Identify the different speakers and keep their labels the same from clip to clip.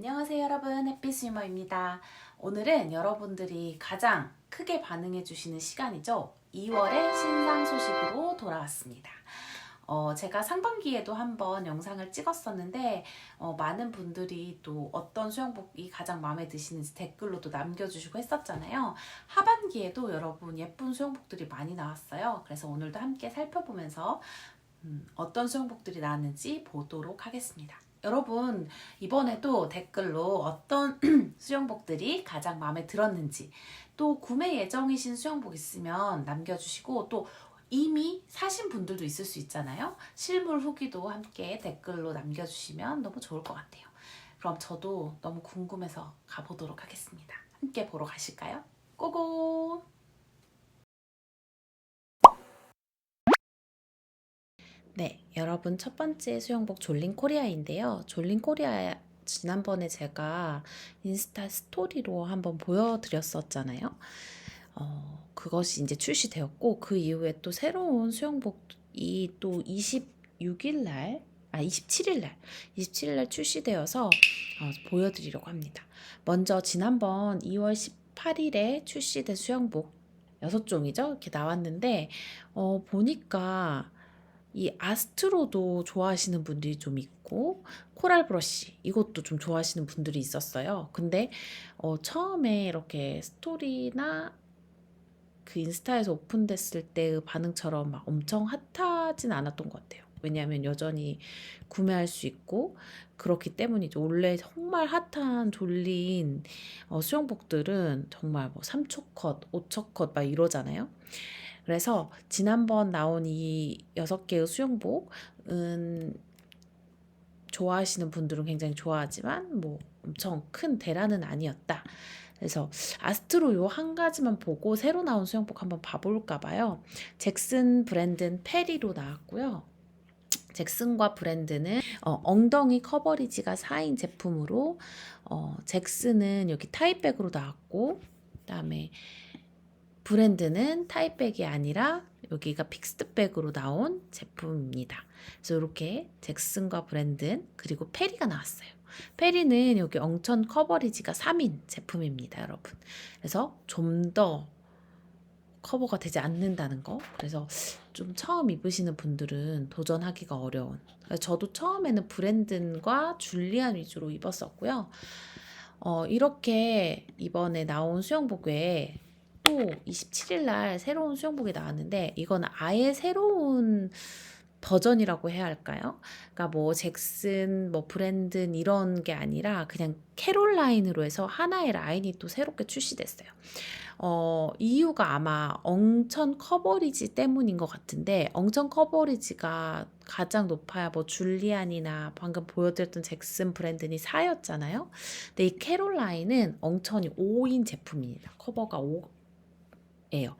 Speaker 1: 안녕하세요 여러분 햇빛 스위머입니다. 오늘은 여러분들이 가장 크게 반응해 주시는 시간이죠. 2월의 신상 소식으로 돌아왔습니다. 어, 제가 상반기에도 한번 영상을 찍었었는데 어, 많은 분들이 또 어떤 수영복이 가장 마음에 드시는지 댓글로도 남겨주시고 했었잖아요. 하반기에도 여러분 예쁜 수영복들이 많이 나왔어요. 그래서 오늘도 함께 살펴보면서 음, 어떤 수영복들이 나왔는지 보도록 하겠습니다. 여러분 이번에도 댓글로 어떤 수영복들이 가장 마음에 들었는지 또 구매 예정이신 수영복 있으면 남겨주시고 또 이미 사신 분들도 있을 수 있잖아요. 실물 후기도 함께 댓글로 남겨주시면 너무 좋을 것 같아요. 그럼 저도 너무 궁금해서 가보도록 하겠습니다. 함께 보러 가실까요? 고고! 네, 여러분 첫 번째 수영복 졸린 코리아인데요. 졸린 코리아 지난번에 제가 인스타 스토리로 한번 보여드렸었잖아요. 어, 그것이 이제 출시되었고 그 이후에 또 새로운 수영복이 또 26일 날, 아 27일 날, 27일 날 출시되어서 어, 보여드리려고 합니다. 먼저 지난번 2월 18일에 출시된 수영복 6종이죠. 이렇게 나왔는데 어, 보니까 이 아스트로도 좋아하시는 분들이 좀 있고 코랄 브러쉬 이것도 좀 좋아하시는 분들이 있었어요. 근데 어, 처음에 이렇게 스토리나 그 인스타에서 오픈됐을 때의 반응처럼 막 엄청 핫하진 않았던 것 같아요. 왜냐하면 여전히 구매할 수 있고 그렇기 때문이죠. 원래 정말 핫한 졸린 어, 수영복들은 정말 뭐 3초 컷, 5초 컷 막 이러잖아요. 그래서 지난번 나온 이 여섯 개의 수영복은 좋아하시는 분들은 굉장히 좋아하지만 뭐 엄청 큰 대란은 아니었다. 그래서 아스트로 요 한 가지만 보고 새로 나온 수영복 한번 봐볼까 봐요. 잭슨 브랜드는 페리로 나왔고요. 잭슨과 브랜드는 어, 엉덩이 커버리지가 4인 제품으로 어, 잭슨은 여기 타이백으로 나왔고 그다음에 브랜드는 타이백이 아니라 여기가 픽스드백으로 나온 제품입니다. 그래서 이렇게 잭슨과 브랜든 그리고 페리가 나왔어요. 페리는 여기 엉천 커버리지가 3인 제품입니다, 여러분. 그래서 좀 더 커버가 되지 않는다는 거. 그래서 좀 처음 입으시는 분들은 도전하기가 어려운. 저도 처음에는 브랜든과 줄리안 위주로 입었었고요. 어, 이렇게 이번에 나온 수영복 외에 또 27일 날 새로운 수영복이 나왔는데 이건 아예 새로운 버전이라고 해야 할까요? 그러니까 뭐 잭슨, 뭐 브랜든 이런 게 아니라 그냥 캐롤 라인으로 해서 하나의 라인이 또 새롭게 출시됐어요. 어, 이유가 아마 엉천 커버리지 때문인 것 같은데 엉천 커버리지가 가장 높아야 뭐 줄리안이나 방금 보여드렸던 잭슨 브랜든이 4였잖아요. 근데 이 캐롤라인은 엉천이 5인 제품입니다. 커버가 5 예요.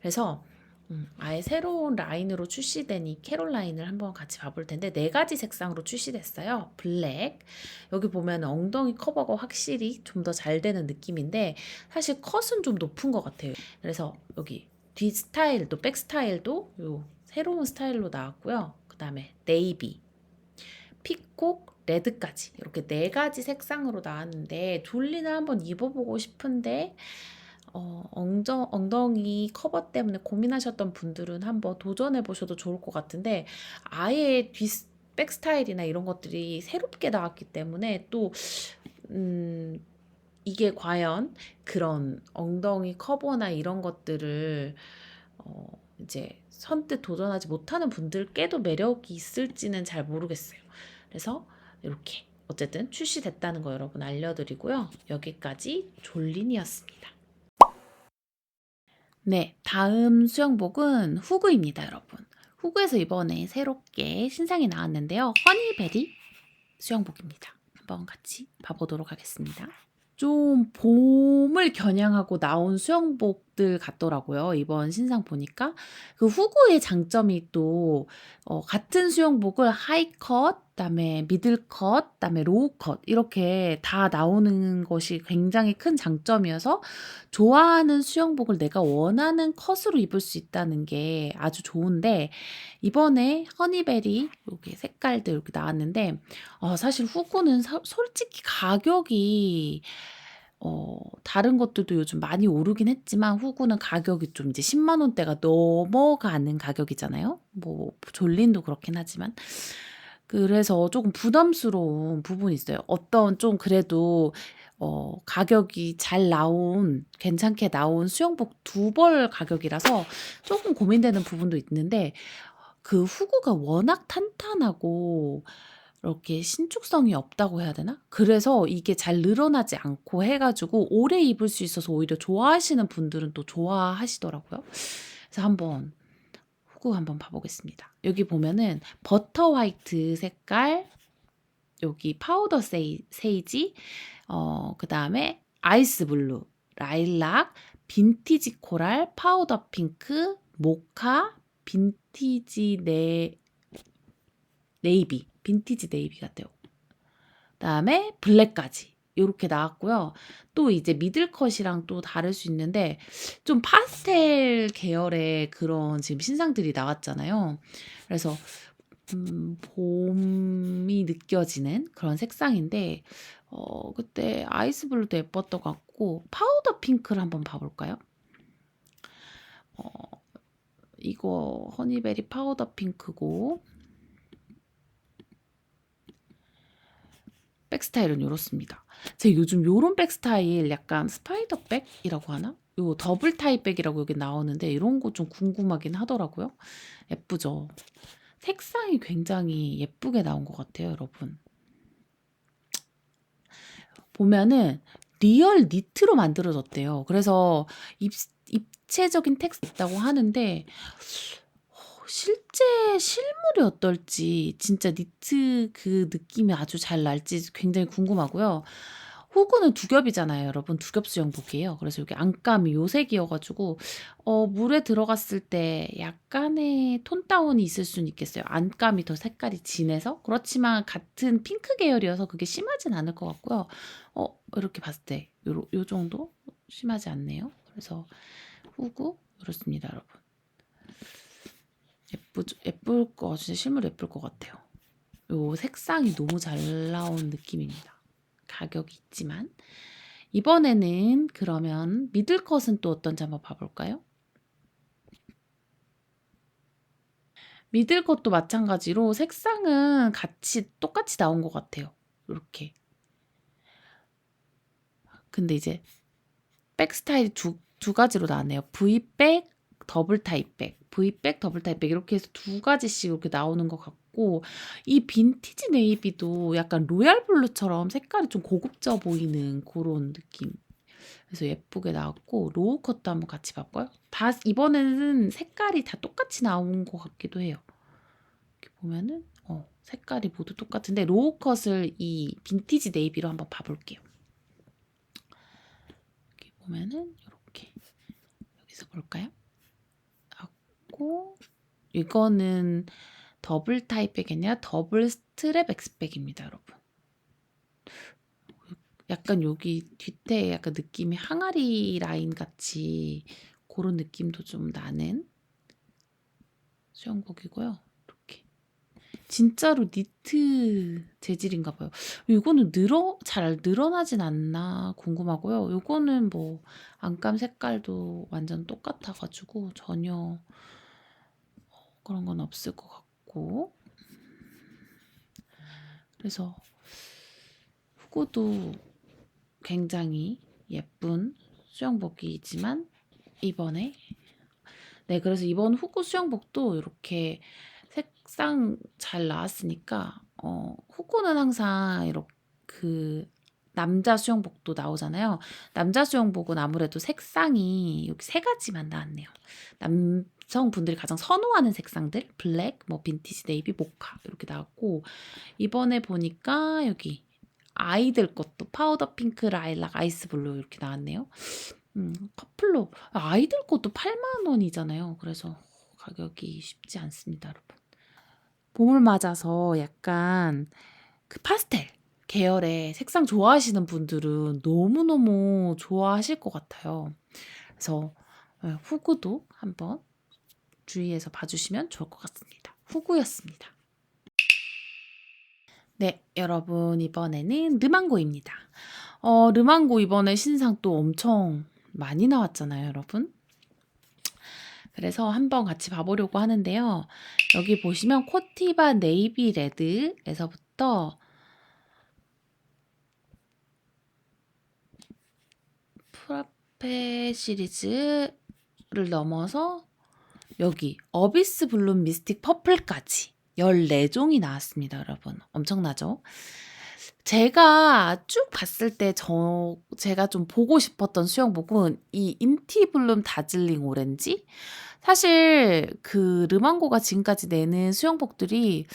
Speaker 1: 그래서 음, 아예 새로운 라인으로 출시된 이 캐롤라인을 한번 같이 봐볼 텐데 네 가지 색상으로 출시됐어요. 블랙 여기 보면 엉덩이 커버가 확실히 좀 더 잘 되는 느낌인데 사실 컷은 좀 높은 것 같아요. 그래서 여기 뒤 스타일도 백 스타일도 요 새로운 스타일로 나왔고요. 그 다음에 네이비, 피콕, 레드까지 이렇게 네 가지 색상으로 나왔는데 졸리는 한번 입어보고 싶은데 어, 엉정, 엉덩이 커버 때문에 고민하셨던 분들은 한번 도전해 보셔도 좋을 것 같은데 아예 뒤 백 스타일이나 이런 것들이 새롭게 나왔기 때문에 또 음, 이게 과연 그런 엉덩이 커버나 이런 것들을 어, 이제 선뜻 도전하지 못하는 분들께도 매력이 있을지는 잘 모르겠어요. 그래서 이렇게 어쨌든 출시됐다는 거 여러분 알려드리고요. 여기까지 졸린이었습니다. 네, 다음 수영복은 후그입니다, 여러분. 후그에서 이번에 새롭게 신상이 나왔는데요. 허니베리 수영복입니다. 한번 같이 봐보도록 하겠습니다. 좀 봄을 겨냥하고 나온 수영복 것 들 같더라고요. 이번 신상 보니까. 그 후구의 장점이 또 어, 같은 수영복을 하이컷, 그다음에 미들컷, 그다음에 로우컷 이렇게 다 나오는 것이 굉장히 큰 장점이어서 좋아하는 수영복을 내가 원하는 컷으로 입을 수 있다는 게 아주 좋은데 이번에 허니베리 여기 색깔들 이렇게 나왔는데 어, 사실 후구는 사- 솔직히 가격이 어, 다른 것들도 요즘 많이 오르긴 했지만 후구는 가격이 좀 이제 10만 원대가 넘어가는 가격이잖아요. 뭐 졸린도 그렇긴 하지만 그래서 조금 부담스러운 부분이 있어요. 어떤 좀 그래도 어, 가격이 잘 나온 괜찮게 나온 수영복 두 벌 가격이라서 조금 고민되는 부분도 있는데 그 후구가 워낙 탄탄하고 이렇게 신축성이 없다고 해야 되나? 그래서 이게 잘 늘어나지 않고 해가지고 오래 입을 수 있어서 오히려 좋아하시는 분들은 또 좋아하시더라고요. 그래서 한번 후구 한번 봐보겠습니다. 여기 보면은 버터 화이트 색깔, 여기 파우더 세이, 세이지, 어, 그 다음에 아이스 블루, 라일락, 빈티지 코랄, 파우더 핑크, 모카, 빈티지 네, 네이비, 빈티지 네이비 같아요. 그다음에 블랙까지 이렇게 나왔고요. 또 이제 미들컷이랑 또 다를 수 있는데 좀 파스텔 계열의 그런 지금 신상들이 나왔잖아요. 그래서 음, 봄이 느껴지는 그런 색상인데 어, 그때 아이스 블루도 예뻤던 것 같고 파우더 핑크를 한번 봐볼까요? 어, 이거 허니베리 파우더 핑크고 백스타일은 이렇습니다. 제가 요즘 요런 백스타일 약간 스파이더 백이라고 하나? 요 더블 타입 백이라고 여기 나오는데 이런 거 좀 궁금하긴 하더라고요. 예쁘죠? 색상이 굉장히 예쁘게 나온 것 같아요, 여러분. 보면은 리얼 니트로 만들어졌대요. 그래서 입, 입체적인 텍스트 있다고 하는데 어, 실제 실물이 어떨지 진짜 니트 그 느낌이 아주 잘 날지 굉장히 궁금하고요. 호구는 두 겹이잖아요, 여러분. 두 겹 수 영복이에요. 그래서 여기 안감이 요색이어가지고 어, 물에 들어갔을 때 약간의 톤 다운이 있을 수는 있겠어요. 안감이 더 색깔이 진해서 그렇지만 같은 핑크 계열이어서 그게 심하진 않을 것 같고요. 어, 이렇게 봤을 때 요, 요 정도 심하지 않네요. 그래서 후구 이렇습니다, 여러분. 예쁘 예쁠 거 진짜 실물 예쁠 것 같아요. 요 색상이 너무 잘 나온 느낌입니다. 가격이 있지만 이번에는 그러면 미들 컷은 또 어떤지 한번 봐볼까요? 미들컷도 마찬가지로 색상은 같이 똑같이 나온 것 같아요. 이렇게. 근데 이제 백 스타일이 두, 두 가지로 나왔네요. V백, 더블 타입 백, V백, 더블 타입백 이렇게 해서 두 가지씩 이렇게 나오는 것 같고 이 빈티지 네이비도 약간 로얄 블루처럼 색깔이 좀 고급져 보이는 그런 느낌. 그래서 예쁘게 나왔고 로우 컷도 한번 같이 봐볼까요? 다 이번에는 색깔이 다 똑같이 나온 것 같기도 해요. 이렇게 보면은 어, 색깔이 모두 똑같은데 로우 컷을 이 빈티지 네이비로 한번 봐볼게요. 이렇게 보면은 이렇게 여기서 볼까요? 하고 이거는 더블 아니라 더블 스트랩 엑스백입니다, 여러분. 약간 여기 뒤태에 약간 느낌이 항아리 라인 같이 그런 느낌도 좀 나는 수영복이고요. 이렇게 진짜로 니트 재질인가 봐요. 이거는 늘어 잘 늘어나진 않나 궁금하고요. 이거는 뭐 안감 색깔도 완전 똑같아 가지고 전혀 그런 건 없을 것 같고. 그래서 후구도 굉장히 예쁜 수영복이지만 이번에 네 그래서 이번 후구 수영복도 이렇게 색상 잘 나왔으니까 어 후구는 항상 이렇게 그 남자 수영복도 나오잖아요. 남자 수영복은 아무래도 색상이 여기 세 가지만 나왔네요. 남성분들이 가장 선호하는 색상들 블랙, 뭐 빈티지 네이비, 모카 이렇게 나왔고 이번에 보니까 여기 아이들 것도 파우더 핑크, 라일락, 아이스 블루 이렇게 나왔네요. 음, 커플로 아이들 것도 8만 원이잖아요. 그래서 가격이 쉽지 않습니다, 여러분. 봄을 맞아서 약간 그 파스텔 계열의 색상 좋아하시는 분들은 너무너무 좋아하실 것 같아요. 그래서 예, 후구도 한번 주의해서 봐주시면 좋을 것 같습니다. 후구였습니다. 네, 여러분 이번에는 르망고입니다. 어, 르망고 이번에 신상 또 엄청 많이 나왔잖아요, 여러분. 그래서 한번 같이 봐보려고 하는데요. 여기 보시면 코티바 네이비 레드에서부터 프라페 시리즈를 넘어서 여기 어비스 블룸 미스틱 퍼플까지 14종이 나왔습니다, 여러분. 엄청나죠? 제가 쭉 봤을 때 저 제가 좀 보고 싶었던 수영복은 이 인티 블룸 다즐링 오렌지? 사실 그 르망고가 지금까지 내는 수영복들이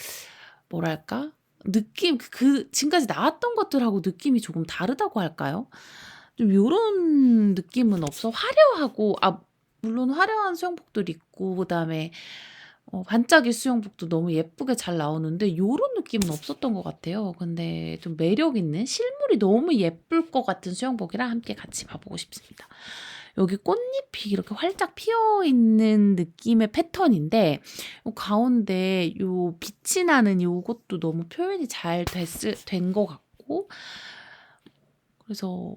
Speaker 1: 뭐랄까? 느낌 그 지금까지 나왔던 것들하고 느낌이 조금 다르다고 할까요? 좀 요런 느낌은 없어. 화려하고 아 물론 화려한 수영복들이 있고 그 다음에 어 반짝이 수영복도 너무 예쁘게 잘 나오는데 요런 느낌은 없었던 것 같아요. 근데 좀 매력 있는 실물이 너무 예쁠 것 같은 수영복이라 함께 같이 봐보고 싶습니다. 여기 꽃잎이 이렇게 활짝 피어 있는 느낌의 패턴인데 요 가운데 요 빛이 나는 요것도 너무 표현이 잘 됐을 된 것 같고 그래서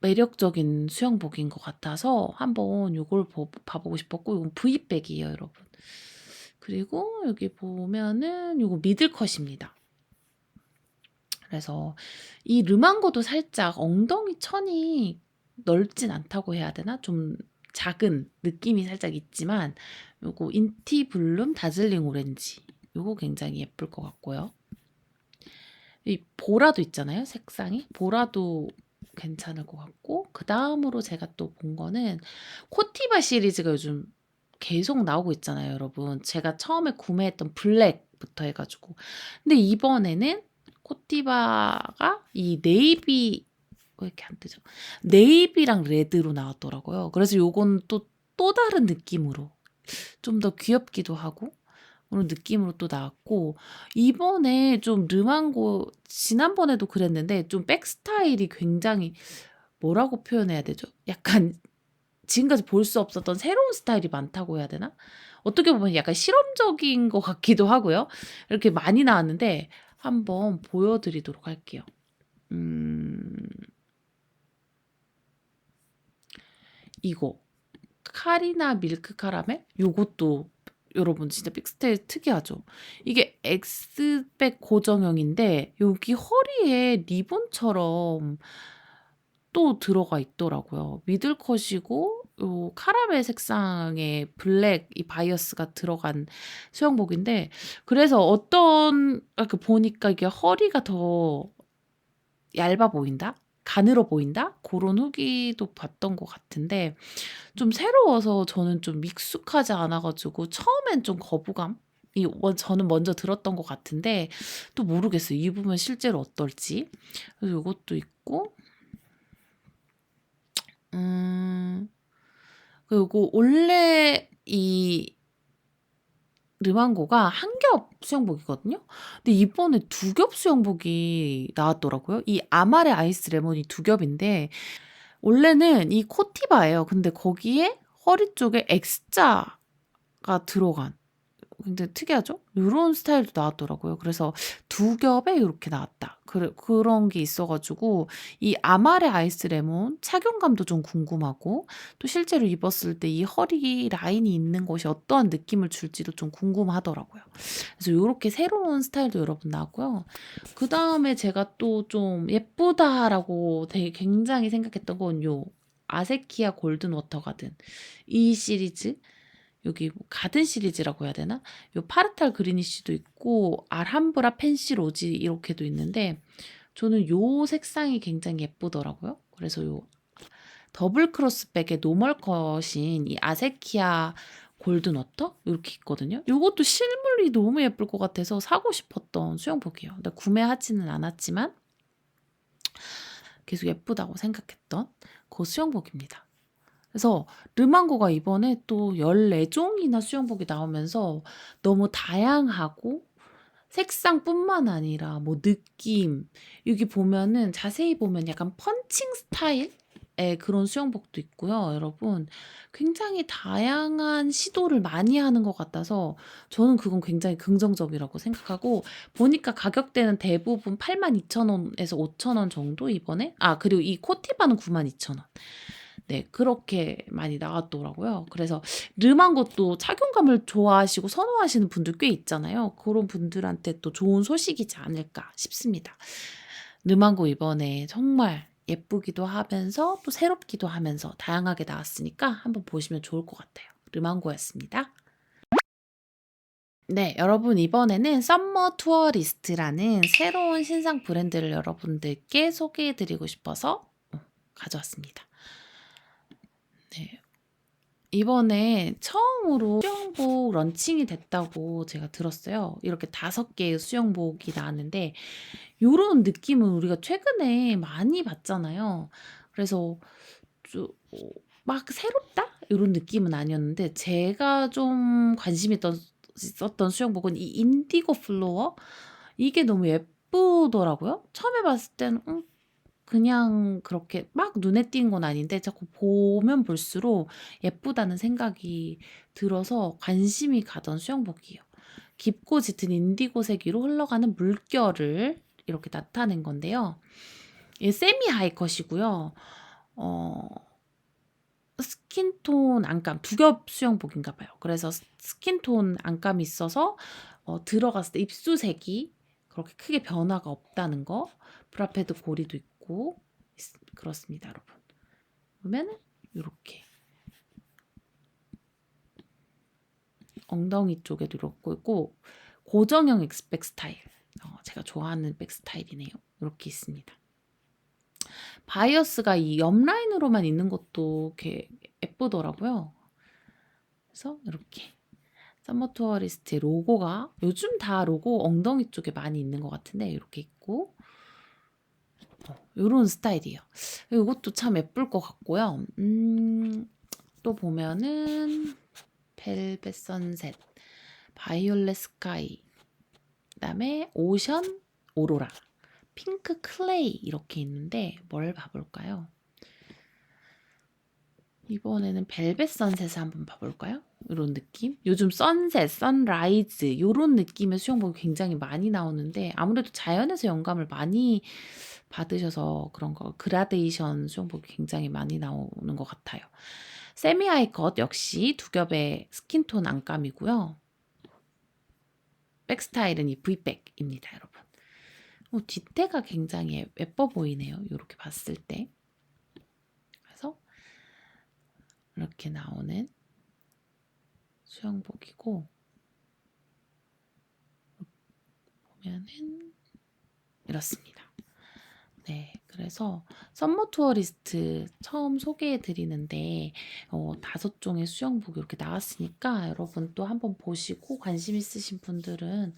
Speaker 1: 매력적인 수영복인 것 같아서 한번 요걸 보, 봐보고 싶었고 이건 V백이에요, 여러분. 그리고 여기 보면은 요거 미들컷입니다. 그래서 이 르망고도 살짝 엉덩이 천이 넓진 않다고 해야 되나? 좀 작은 느낌이 살짝 있지만 요거 인티 블룸 다즐링 오렌지 요거 굉장히 예쁠 것 같고요. 이 보라도 있잖아요. 색상이. 보라도 괜찮을 것 같고 그 다음으로 제가 또 본 거는 코티바 시리즈가 요즘 계속 나오고 있잖아요, 여러분. 제가 처음에 구매했던 블랙부터 해가지고. 근데 이번에는 코티바가 이 네이비 왜 이렇게 안 뜨죠? 네이비랑 레드로 나왔더라고요. 그래서 요건 또또 다른 느낌으로 좀 더 귀엽기도 하고 그런 느낌으로 또 나왔고 이번에 좀 르망고 지난번에도 그랬는데 좀 백 스타일이 굉장히 뭐라고 표현해야 되죠? 약간 지금까지 볼 수 없었던 새로운 스타일이 많다고 해야 되나? 어떻게 보면 약간 실험적인 것 같기도 하고요. 이렇게 많이 나왔는데 한번 보여드리도록 할게요. 음, 이거 카리나 밀크 카라멜? 요것도 여러분 진짜 빅스테일 특이하죠? 이게 X백 고정형인데 여기 허리에 리본처럼 또 들어가 있더라고요. 미들컷이고 요 카라멜 색상의 블랙 이 바이어스가 들어간 수영복인데 그래서 어떤 그 보니까 이게 허리가 더 얇아 보인다? 가늘어 보인다? 그런 후기도 봤던 것 같은데 좀 새로워서 저는 좀 익숙하지 않아가지고 처음엔 좀 거부감 이 저는 먼저 들었던 것 같은데 또 모르겠어요. 입으면 실제로 어떨지. 그래서 이것도 있고 음 그리고 원래 이 르망고가 한 겹 수영복이거든요. 근데 이번에 두 겹 수영복이 나왔더라고요. 이 아마레 아이스 레몬이 두 겹인데 원래는 이 코티바예요. 근데 거기에 허리 쪽에 X자가 들어간 근데 특이하죠? 요런 스타일도 나왔더라고요. 그래서 두 겹에 이렇게 나왔다. 그, 그런 게 있어 가지고 이 아마레 아이스 레몬 착용감도 좀 궁금하고 또 실제로 입었을 때 이 허리 라인이 있는 것이 어떠한 느낌을 줄지도 좀 궁금하더라고요. 그래서 요렇게 새로운 스타일도 여러분 나왔고요. 그 다음에 제가 또 좀 예쁘다라고 되게 굉장히 생각했던 건 요 아세키아 골든 워터 가든 이 시리즈 여기 뭐 가든 시리즈라고 해야 되나? 요 파르탈 그리니쉬도 있고 알함브라 펜시 로지 이렇게도 있는데 저는 요 색상이 굉장히 예쁘더라고요. 그래서 요 더블 크로스백의 노멀 컷인 이 아세키아 골든 워터 이렇게 있거든요. 요것도 실물이 너무 예쁠 것 같아서 사고 싶었던 수영복이에요. 근데 구매하지는 않았지만 계속 예쁘다고 생각했던 그 수영복입니다. 그래서 르망고가 이번에 또 14종이나 수영복이 나오면서 너무 다양하고 색상뿐만 아니라 뭐 느낌 여기 보면은 자세히 보면 약간 펀칭 스타일의 그런 수영복도 있고요. 여러분 굉장히 다양한 시도를 많이 하는 것 같아서 저는 그건 굉장히 긍정적이라고 생각하고 보니까 가격대는 대부분 82,000원에서 5,000원 정도 이번에 아 그리고 이 코티바는 92,000원 네, 그렇게 많이 나왔더라고요. 그래서 것도 착용감을 좋아하시고 선호하시는 분들 꽤 있잖아요. 그런 분들한테 또 좋은 소식이지 않을까 싶습니다. 르망고 이번에 정말 예쁘기도 하면서 또 새롭기도 하면서 다양하게 나왔으니까 한번 보시면 좋을 것 같아요. 르망고였습니다. 네, 여러분 이번에는 썸머 투어리스트라는 새로운 신상 브랜드를 여러분들께 소개해드리고 싶어서 어, 가져왔습니다. 네. 이번에 처음으로 수영복 런칭이 됐다고 제가 들었어요. 이렇게 다섯 개의 수영복이 나왔는데 요런 느낌은 우리가 최근에 많이 봤잖아요. 그래서 좀 어, 막 새롭다? 요런 느낌은 아니었는데 제가 좀 관심 있었던 수영복은 이 인디고 플로어 이게 너무 예쁘더라고요. 처음에 봤을 때는 음, 그냥 그렇게 막 눈에 띄는 건 아닌데 자꾸 보면 볼수록 예쁘다는 생각이 들어서 관심이 가던 수영복이에요. 깊고 짙은 인디고색 위로 흘러가는 물결을 이렇게 나타낸 건데요. 이 세미 하이컷이고요. 어, 스킨톤 안감 두 겹 수영복인가 봐요. 그래서 스킨톤 안감이 있어서 어, 들어갔을 때 입수색이 그렇게 크게 변화가 없다는 거. 브라페드 고리도 있고 있- 그렇습니다, 여러분. 보면은 이렇게 엉덩이 쪽에도 이렇게 있고 고정형 엑스백 스타일. 어, 제가 좋아하는 백 스타일이네요. 이렇게 있습니다. 바이어스가 이 옆라인으로만 있는 것도 이렇게 예쁘더라고요. 그래서 이렇게 썸머 투어리스트의 로고가 요즘 다 로고 엉덩이 쪽에 많이 있는 것 같은데 이렇게 있고 이런 스타일이에요. 이것도 참 예쁠 것 같고요. 음, 또 보면은 벨벳 선셋, 바이올렛 스카이, 그다음에 오션 오로라, 핑크 클레이 이렇게 있는데 뭘 봐볼까요? 이번에는 벨벳 선셋을 한번 봐볼까요? 이런 느낌? 요즘 선셋, 선라이즈 이런 느낌의 수영복이 굉장히 많이 나오는데 아무래도 자연에서 영감을 많이 받으셔서 그런 거 그라데이션 수영복이 굉장히 많이 나오는 것 같아요. 세미 하이 컷 역시 두 겹의 스킨톤 안감이고요. 백 스타일은 이 V백입니다, 여러분. 어, 뒤태가 굉장히 예뻐 보이네요. 이렇게 봤을 때. 그래서 이렇게 나오는 수영복이고 보면은 이렇습니다. 네, 그래서 썸머 투어리스트 처음 소개해 드리는데 어, 다섯 종의 수영복 이렇게 나왔으니까 여러분 또 한번 보시고 관심 있으신 분들은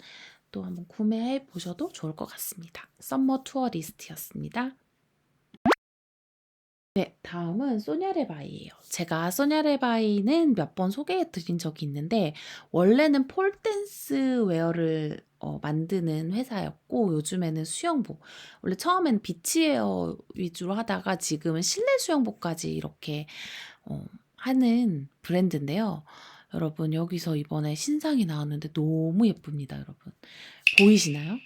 Speaker 1: 또 한번 구매해 보셔도 좋을 것 같습니다. 썸머 투어리스트였습니다. 네, 다음은 소냐레바이예요. 제가 소냐레바이는 몇 번 소개해 드린 적이 있는데 원래는 폴댄스 웨어를 어, 만드는 회사였고 요즘에는 수영복. 원래 처음엔 비치웨어 위주로 하다가 지금은 실내 수영복까지 이렇게 어, 하는 브랜드인데요. 여러분 여기서 이번에 신상이 나왔는데 너무 예쁩니다, 여러분. 보이시나요?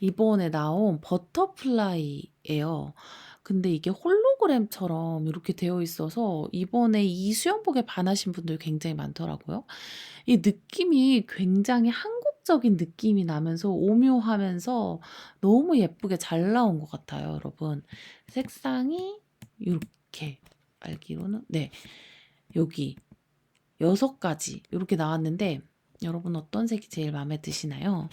Speaker 1: 이번에 나온 버터플라이예요. 근데 이게 홀로그램처럼 이렇게 되어 있어서 이번에 이 수영복에 반하신 분들 굉장히 많더라고요. 이 느낌이 굉장히 한국적인 느낌이 나면서 오묘하면서 너무 예쁘게 잘 나온 것 같아요, 여러분. 색상이 이렇게 알기로는 네 여기 여섯 가지 이렇게 나왔는데 여러분 어떤 색이 제일 마음에 드시나요?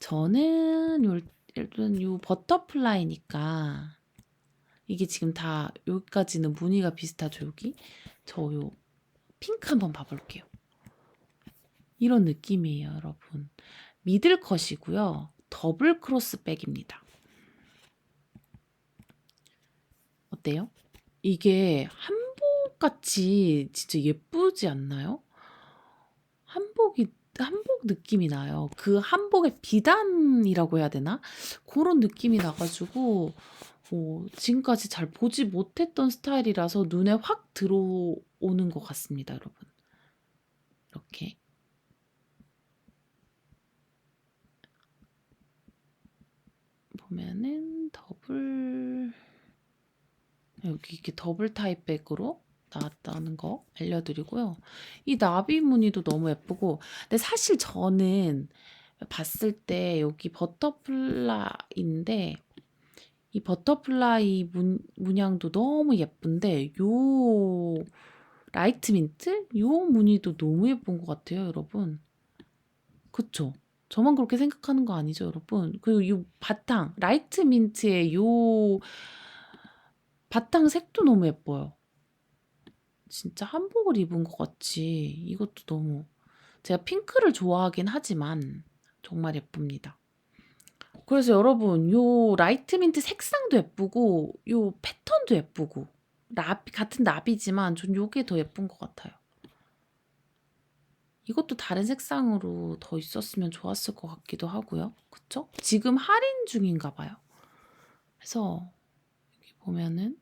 Speaker 1: 저는 요 일단 요 버터플라이니까 이게 지금 다 여기까지는 무늬가 비슷하죠 여기 저 요 핑크 한번 봐볼게요 이런 느낌이에요 여러분 미들 컷이고요 더블 크로스 백입니다 어때요? 이게 한복 같이 진짜 예쁘지 않나요? 한복이 한복 느낌이 나요. 그 한복의 비단이라고 해야 되나? 그런 느낌이 나가지고 어, 지금까지 잘 보지 못했던 스타일이라서 눈에 확 들어오는 것 같습니다, 여러분. 이렇게. 보면은 더블 여기 이렇게 더블 타입백으로 나왔다는 거 알려드리고요. 이 나비 무늬도 너무 예쁘고 근데 사실 저는 봤을 때 여기 버터플라이인데 이 버터플라이 문, 문양도 너무 예쁜데 요 라이트 민트 요 무늬도 너무 예쁜 것 같아요, 여러분. 그쵸? 저만 그렇게 생각하는 거 아니죠, 여러분? 그리고 이 바탕 라이트 민트의 요 바탕 색도 너무 예뻐요. 진짜 한복을 입은 것 같이 이것도 너무 제가 핑크를 좋아하긴 하지만 정말 예쁩니다. 그래서 여러분 요 라이트 민트 색상도 예쁘고 요 패턴도 예쁘고 나비 같은 나비지만 전 요게 더 예쁜 것 같아요. 이것도 다른 색상으로 더 있었으면 좋았을 것 같기도 하고요. 그쵸? 지금 할인 중인가 봐요. 그래서 여기 보면은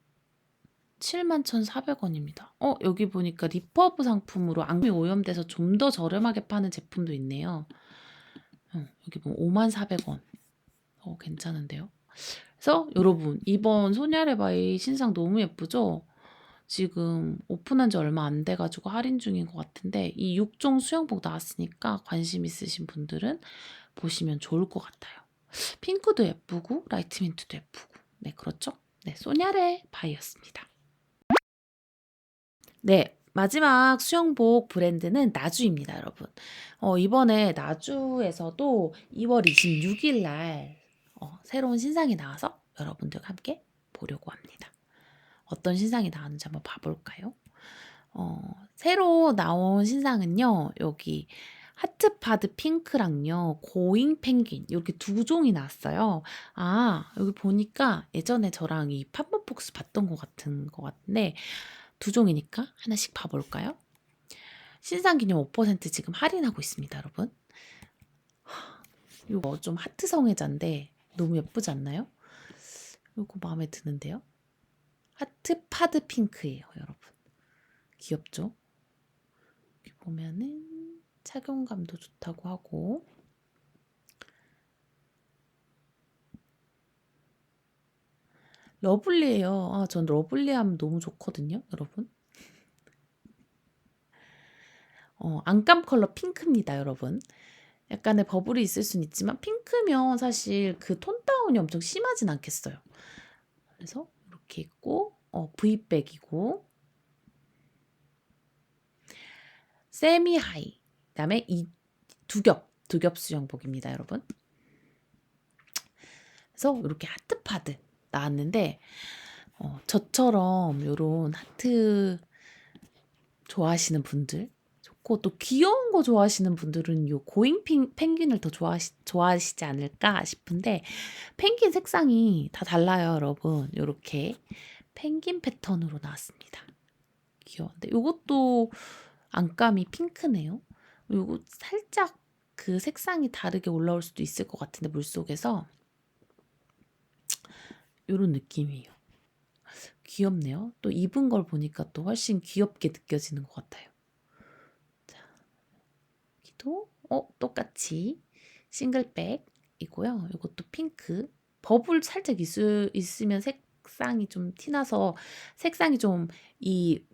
Speaker 1: 71,400원입니다. 어, 여기 보니까 리퍼브 상품으로 앙미 오염돼서 좀 더 저렴하게 파는 제품도 있네요. 어, 여기 보면 54,000원. 어, 괜찮은데요? 그래서 여러분, 이번 소냐레바이 신상 너무 예쁘죠? 지금 오픈한 지 얼마 안 돼가지고 할인 중인 것 같은데 이 6종 수영복 나왔으니까 관심 있으신 분들은 보시면 좋을 것 같아요. 핑크도 예쁘고 라이트 민트도 예쁘고 네 그렇죠? 네 소냐레 바이였습니다. 네 마지막 수영복 브랜드는 나주입니다 여러분. 어, 이번에 나주에서도 2월 26일 날 어, 새로운 신상이 나와서 여러분들과 함께 보려고 합니다. 어떤 신상이 나왔는지 한번 봐볼까요? 어, 새로 나온 신상은요, 여기 하트파드 핑크랑요, 고잉 펭귄, 이렇게 두 종이 나왔어요. 아, 여기 보니까 예전에 저랑 이 팝업복스 봤던 것 같은 것 같은데, 두 종이니까 하나씩 봐볼까요? 신상 기념 5% 지금 할인하고 있습니다, 여러분. 이거 좀 하트 성애자인데 너무 예쁘지 않나요? 이거 마음에 드는데요? 하트 파드 핑크예요, 여러분. 귀엽죠? 여기 보면은 착용감도 좋다고 하고 러블리해요. 아, 전 러블리하면 너무 좋거든요, 여러분. 어, 안감 컬러 핑크입니다, 여러분. 약간의 버블이 있을 수는 있지만 핑크면 사실 그 톤 다운이 엄청 심하진 않겠어요. 그래서 이렇게 있고 어, V백이고 세미 하이 그다음에 이 두 겹 두 겹 수영복입니다, 여러분. 그래서 이렇게 하트 파드 나왔는데 어, 저처럼 이런 하트 좋아하시는 분들 좋고 또 귀여운 거 좋아하시는 분들은 요 고잉 핑, 펭귄을 더 좋아하시, 좋아하시지 않을까 싶은데 펭귄 색상이 다 달라요, 여러분. 요렇게 펭귄 패턴으로 나왔습니다. 귀여운데 요것도 안감이 핑크네요. 요거 살짝 그 색상이 다르게 올라올 수도 있을 것 같은데 물속에서 요런 느낌이에요. 귀엽네요. 또 입은 걸 보니까 또 훨씬 귀엽게 느껴지는 것 같아요. 자, 여기도 어 똑같이 싱글백이고요. 이것도 핑크. 버블 살짝 있을, 있으면 색상이 좀 티나서 색상이 좀 이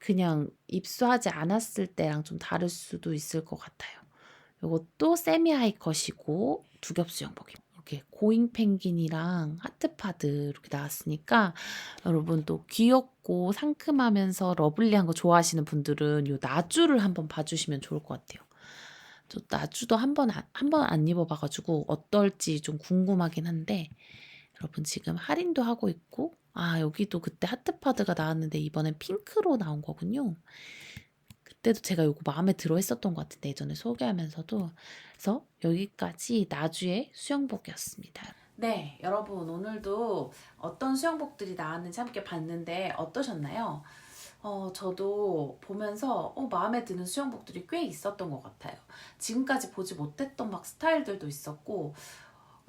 Speaker 1: 그냥 입수하지 않았을 때랑 좀 다를 수도 있을 것 같아요. 이것도 세미 하이 컷이고 두 겹 수 영복입니다. 이렇게 고잉 펭귄이랑 하트파드 이렇게 나왔으니까 여러분 또 귀엽고 상큼하면서 러블리한 거 좋아하시는 분들은 요 나주를 한번 봐주시면 좋을 것 같아요. 저 나주도 한번 한번 안 입어봐가지고 어떨지 좀 궁금하긴 한데 여러분 지금 할인도 하고 있고 아 여기도 그때 하트파드가 나왔는데 이번엔 핑크로 나온 거군요. 그때도 제가 요거 마음에 들어 했었던 것 같은데 예전에 소개하면서도 그래서 여기까지 나주의 수영복이었습니다. 네, 여러분 오늘도 어떤 수영복들이 나왔는지 함께 봤는데 어떠셨나요? 어, 저도 보면서 어, 마음에 드는 수영복들이 꽤 있었던 것 같아요. 지금까지 보지 못했던 막 스타일들도 있었고,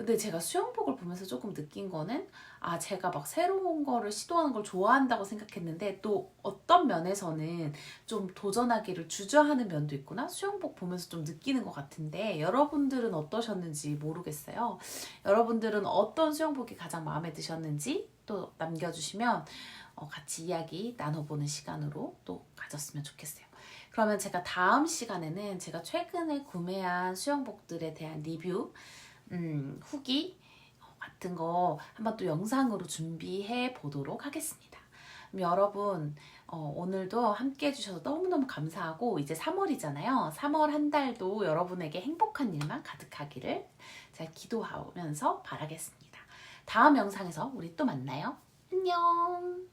Speaker 1: 근데 제가 수영복을 보면서 조금 느낀 거는 아, 제가 막 새로운 거를 시도하는 걸 좋아한다고 생각했는데 또 어떤 면에서는 좀 도전하기를 주저하는 면도 있구나. 수영복 보면서 좀 느끼는 것 같은데 여러분들은 어떠셨는지 모르겠어요. 여러분들은 어떤 수영복이 가장 마음에 드셨는지 또 남겨주시면 어, 같이 이야기 나눠보는 시간으로 또 가졌으면 좋겠어요. 그러면 제가 다음 시간에는 제가 최근에 구매한 수영복들에 대한 리뷰, 음, 후기 어, 같은 거 한번 또 영상으로 준비해 보도록 하겠습니다. 여러분 어, 오늘도 함께 해주셔서 너무너무 감사하고 이제 3월이잖아요. 3월 한 달도 여러분에게 행복한 일만 가득하기를 제가 기도하면서 바라겠습니다. 다음 영상에서 우리 또 만나요. 안녕.